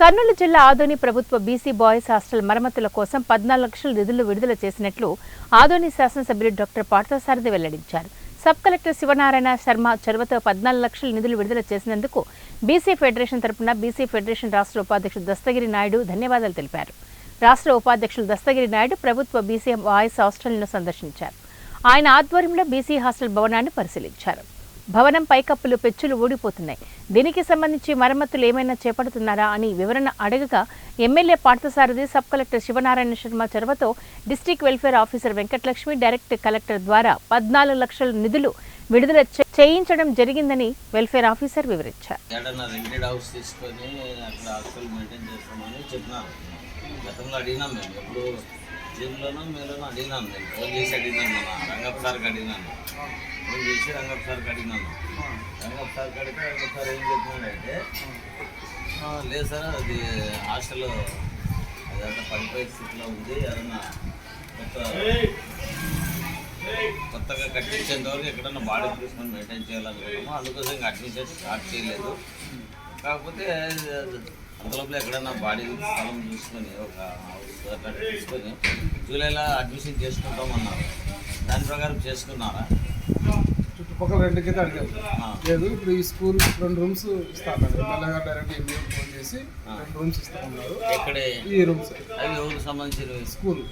కర్నూలు జిల్లా ఆదోని ప్రభుత్వ BC boys hostel మరమ్మతుల కోసం పద్నాలుగు లక్షల నిధులు విడుదల చేసినట్లు ఆదోని శాసనసభ్యులు డాక్టర్ పార్థసారథి వెల్లడించారు. సబ్ కలెక్టర్ శివనారాయణ శర్మ చొరవతో పద్నాలుగు లక్షల నిధులు విడుదల చేసినందుకు బీసీ ఫెడరేషన్ తరపున బీసీ ఫెడరేషన్ రాష్ట్ర ఉపాధ్యక్షుడు దస్తగిరి నాయుడు ధన్యవాదాలు తెలిపారు. రాష్ట్ర ఉపాధ్యక్షులు దస్తగిరి నాయుడు ప్రభుత్వ బీసీ బాయ్స్ హాస్టల్ను సందర్శించారు. ఆయన ఆధ్వర్యంలో బీసీ హాస్టల్ భవనాన్ని పరిశీలించారు. భవనం పైకప్పులు పెచ్చులు ఊడిపోతున్నాయి. దీనికి సంబంధించి మరమ్మతులు ఏమైనా చేపడుతున్నారా అని వివరణ అడగగా MLA Parthasarathy sub collector Sivanarayana Sharma చొరవతో district welfare officer Venkatalakshmi direct collector ద్వారా పద్నాలుగు లక్షల నిధులు విడుదల చేయించడం జరిగిందని వెల్ఫేర్ ఆఫీసర్ వివరించారు. గతంలో అడిగినాం మేము. ఎప్పుడు? నేను ఫోన్ చేసి అడిగినాను మన రంగప్ప సార్కి అడిగినాను ఫోన్ చేసి రంగప్ప సార్కి అడిగినాను రంగప్ప సార్కి అడిగితే రంగప్ప సార్ ఏం చెప్పినాడంటే "ఆ, లేదు సార్ అది హాస్టల్ అదంతా పడిపోయే స్థితిలో ఉంది ఏదన్నా కొత్త కొత్తగా కట్టించేంత వరకు ఎక్కడన్నా బాడీ తీసుకొని మెయింటైన్ చేయాలనుకుంటున్నాము అందుకోసం ఇంకా అడ్మిషన్ స్టార్ట్ చేయలేదు. కాకపోతే అంతలోపల ఎక్కడన్నా బాడీ స్థలం చూసుకొని ఒక తీసుకొని జూలైలో అడ్మిషన్ చేసుకుంటామన్నారు. దాని ప్రకారం చేసుకున్నారా? చుట్టుపక్కల రెండుకైతే అడిగారు. లేదు ఇప్పుడు ఈ స్కూల్ రెండు రూమ్స్ ఇస్తాను మెల్లగా డైరెక్ట్ ఎంబీఏ ఫోన్ చేసి రెండు రూమ్స్ ఇస్తామన్నారు. ఈ రూమ్స్. అవి ఎవరికి సంబంధించినవి? స్కూల్.